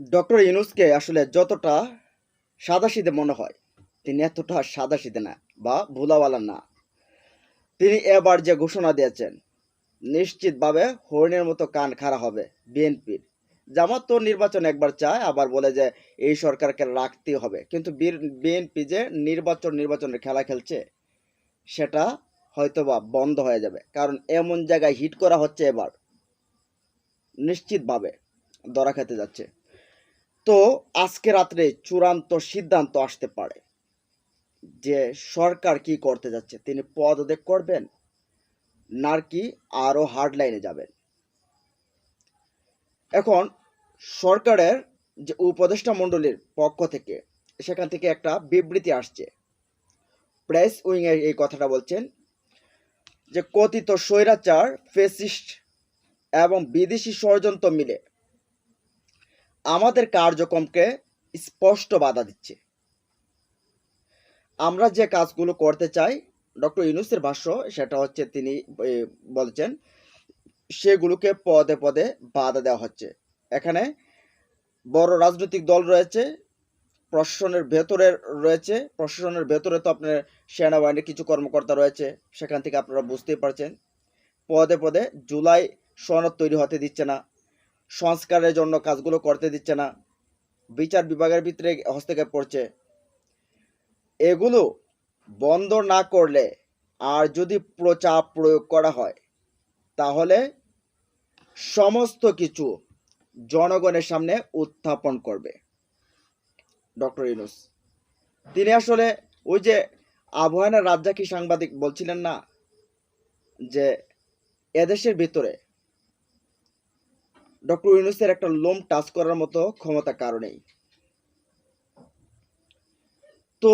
Doctor ইউনুসকে আসলে যতটা সাদাসিধে মনে হয়, তিনি এতটা সাদাসিধে না বা ভোলাওয়ালা না। তিনি এবার যে ঘোষণা দিয়েছেন, নিশ্চিতভাবে হরিণের মতো কান খাড়া হবে বিএনপির। জামাত তো নির্বাচন একবার চায়, আবার বলে যে এই সরকারকে রাখতেই হবে। কিন্তু বিএনপি যে নির্বাচন নির্বাচনের খেলা খেলছে, সেটা হয়তোবা বন্ধ হয়ে যাবে। কারণ এমন জায়গায় হিট করা হচ্ছে এবার, নিশ্চিতভাবে ধরা খেতে যাচ্ছে। তো আজকে রাত্রে চূড়ান্ত সিদ্ধান্ত আসতে পারে যে সরকার কি করতে যাচ্ছে। তিনি পদত্যাগ করবেন নাকি আরও হার্ডলাইনে যাবেন। এখন সরকারের যে উপদেষ্টা মণ্ডলীর পক্ষ থেকে সেখান থেকে একটা বিবৃতি আসছে। প্রেস উইংয়ে এই কথাটা বলছেন যে কথিত স্বৈরাচার ফেসিস্ট এবং বিদেশি ষড়যন্ত্র মিলে আমাদের কার্যক্রমকে স্পষ্ট বাধা দিচ্ছে। আমরা যে কাজগুলো করতে চাই, ডক্টর ইউনুসের ভাষ্য, সেটা হচ্ছে তিনি বলছেন, সেগুলোকে পদে পদে বাধা দেওয়া হচ্ছে। এখানে বড় রাজনৈতিক দল রয়েছে, প্রশাসনের ভেতরে রয়েছে, প্রশাসনের ভেতরে তো আপনার সেনাবাহিনীর কিছু কর্মকর্তা রয়েছে, সেখান থেকে আপনারা বুঝতেই পারছেন। পদে পদে জুলাই সনদ তৈরি হতে দিচ্ছে না। সংস্কারের জন্য কাজগুলো করতে দিচ্ছে না। বিচার বিভাগের ভিতরে হস্তক্ষেপ করছে। এগুলো বন্ধ না করলে আর যদি প্রচাপ প্রয়োগ করা হয়, তাহলে সমস্ত কিছু জনগণের সামনে উত্থাপন করবে। ডক্টর ইউনুস, তিনি আসলে ওই যে আবহাওয়ার রাজ্জাকি সাংবাদিক বলছিলেন না, যে এদেশের ভিতরে ডক্টর ইউনুসের একটা লোম টাচ করার মতো ক্ষমতা কারণেই তো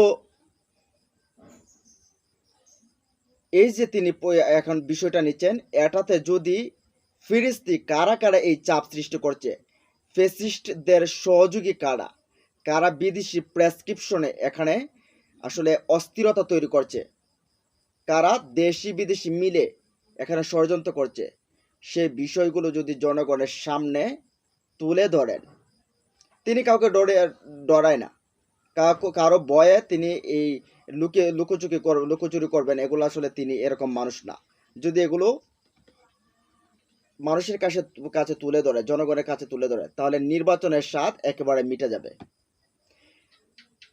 এই যে তিনি এখন বিষয়টা নিচ্ছেন, এটাতে যদি ফিরিস্তি কারা কারা এই চাপ সৃষ্টি করছে? ফেসিস্টদের সহযোগী কারা? কারা বিদেশি প্রেসক্রিপশনে এখানে আসলে অস্থিরতা তৈরি করছে? কারা দেশি বিদেশি মিলে এখানে ষড়যন্ত্র করছে? সেই বিষয়গুলো যদি জনগণের সামনে তুলে ধরেন, তিনি কাউকে ডরে, ডরায় না। কারও ভয়ে তিনি এই লুকে, লুকোচুকি কর, লুকোচুরি করবেন, এগুলো আসলে তিনি এরকম মানুষ না। যদি এগুলো মানুষের কাছে কাছে তুলে ধরে, জনগণের কাছে তুলে ধরে, তাহলে নির্বাচনের স্বাদ একেবারে মিটে যাবে।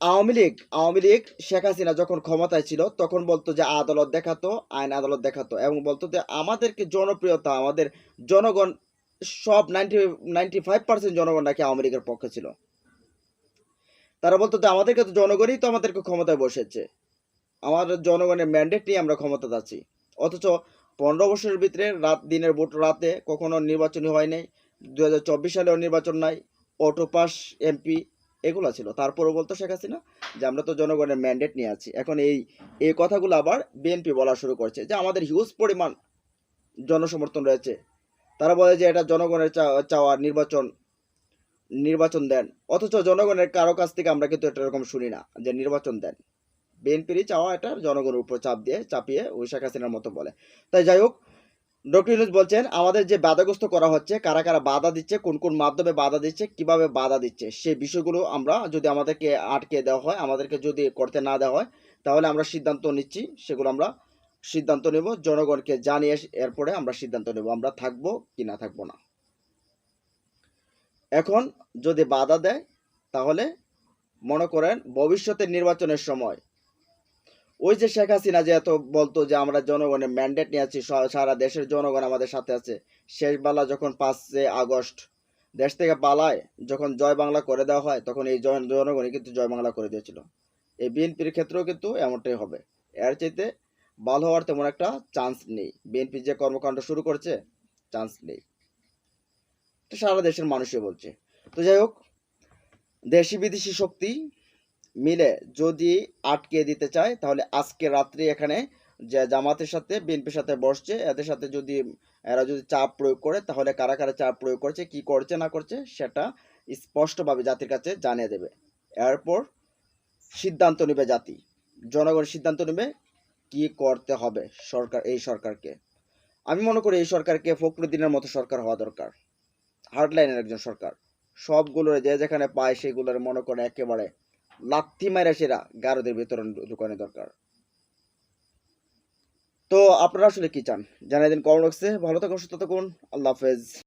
আওয়ামী লীগ আওয়ামী লীগ শেখ হাসিনা যখন ক্ষমতায় ছিল, তখন বলতো যে আদালত দেখাতো, আইন আদালত দেখাতো এবং বলতো যে আমাদেরকে জনপ্রিয়তা, আমাদের জনগণ, সব নাইনটি নাইনটি ফাইভ পার্সেন্ট জনগণ নাকি আওয়ামী লীগের পক্ষে ছিল। তারা বলতো যে আমাদেরকে তো জনগণই তো আমাদেরকে ক্ষমতায় বসেছে। আমাদের জনগণের ম্যান্ডেট নিয়ে আমরা ক্ষমতা আছি। অথচ পনেরো বছরের ভিতরে রাত, দিনের ভোট রাতে কখনো নির্বাচনই হয় নাই। দু হাজার চব্বিশ সালেও নির্বাচন নাই। অটো পাস এমপি এগুলো ছিল। তারপরও বলতো শেখ হাসিনা যে, আমরা তো জনগণের ম্যান্ডেট নিয়ে আছি। এখন এই এই কথাগুলো আবার বিএনপি বলা শুরু করছে যে, আমাদের হিউজ পরিমাণ জনসমর্থন রয়েছে। তারা বলে যে, এটা জনগণের চাওয়া নির্বাচন নির্বাচন দেন। অথচ জনগণের কারও কাছ থেকে আমরা কিন্তু এটা এরকম শুনি না যে, নির্বাচন দেন। বিএনপিরই চাওয়া এটা জনগণের উপর চাপ দিয়ে, চাপিয়ে ওই শেখ হাসিনার মতো বলে। তাই যাই হোক ডক্টর ইউনুস বলছেন, আমাদের যে বাধাগ্রস্ত করা হচ্ছে, কারা কারা বাধা দিচ্ছে, কোন কোন মাধ্যমে বাধা দিচ্ছে, কীভাবে বাধা দিচ্ছে সেই বিষয়গুলো আমরা যদি আমাদেরকে আটকে দেওয়া হয়, আমাদেরকে যদি করতে না দেওয়া হয়, তাহলে আমরা সিদ্ধান্ত নিচ্ছি, সেগুলো আমরা সিদ্ধান্ত নেব, জনগণকে জানিয়ে এরপরে আমরা সিদ্ধান্ত নেব, আমরা থাকব কি না থাকব না। এখন যদি বাধা দেয়, তাহলে মনে করেন ভবিষ্যতের নির্বাচনের সময় ওই যে শেখ হাসিনা যে এত বলতো যে আমরা জনগণের ম্যান্ডেট নিয়ে আছি সারা দেশের জনগণ আমাদের সাথে আছে, শেষ বেলা যখন পাঁচে আগস্ট দেশ থেকে পালায়, যখন জয় বাংলা করে দেওয়া হয়, তখন এই জন- জনগণই কিন্তু জয় বাংলা করে দিয়েছিল। এই বিএনপির ক্ষেত্রেও কিন্তু এমনটাই হবে। এর চাইতে ভালো হওয়ার তেমন একটা চান্স নেই। বিএনপি যে কর্মকাণ্ড শুরু করছে চান্স নেই। সারা দেশের মানুষই বলছে। তো যাই হোক দেশি বিদেশি শক্তি মিলে যদি আটকে দিতে চায়, তাহলে আজকে রাত্রি এখানে যে জামাতের সাথে, বিএনপির সাথে বসছে, এদের সাথে যদি, এরা যদি চাপ প্রয়োগ করে, তাহলে কারা কারা চাপ প্রয়োগ করছে, কি করছে, না করছে, সেটা স্পষ্টভাবে জাতির কাছে জানিয়ে দেবে। এরপর সিদ্ধান্ত নেবে জাতি। জনগণ সিদ্ধান্ত নেবে কি করতে হবে সরকার, এই সরকারকে। আমি মনে করি এই সরকারকে ফখরুদ্দিনের মতো সরকার হওয়া দরকার। হার্ডলাইনের একজন সরকার। সবগুলোর যে যেখানে পায়, সেগুলোর মনে করে একেবারে লাথি মাইরা সেরা গারদের বিতরণ দোকানে দরকার। তো আপনারা আসলে কি চান? জানাই দিন কমেন্ট বক্সে ভালো থাকুন, সুস্থ থাকুন। আল্লাহ হাফেজ।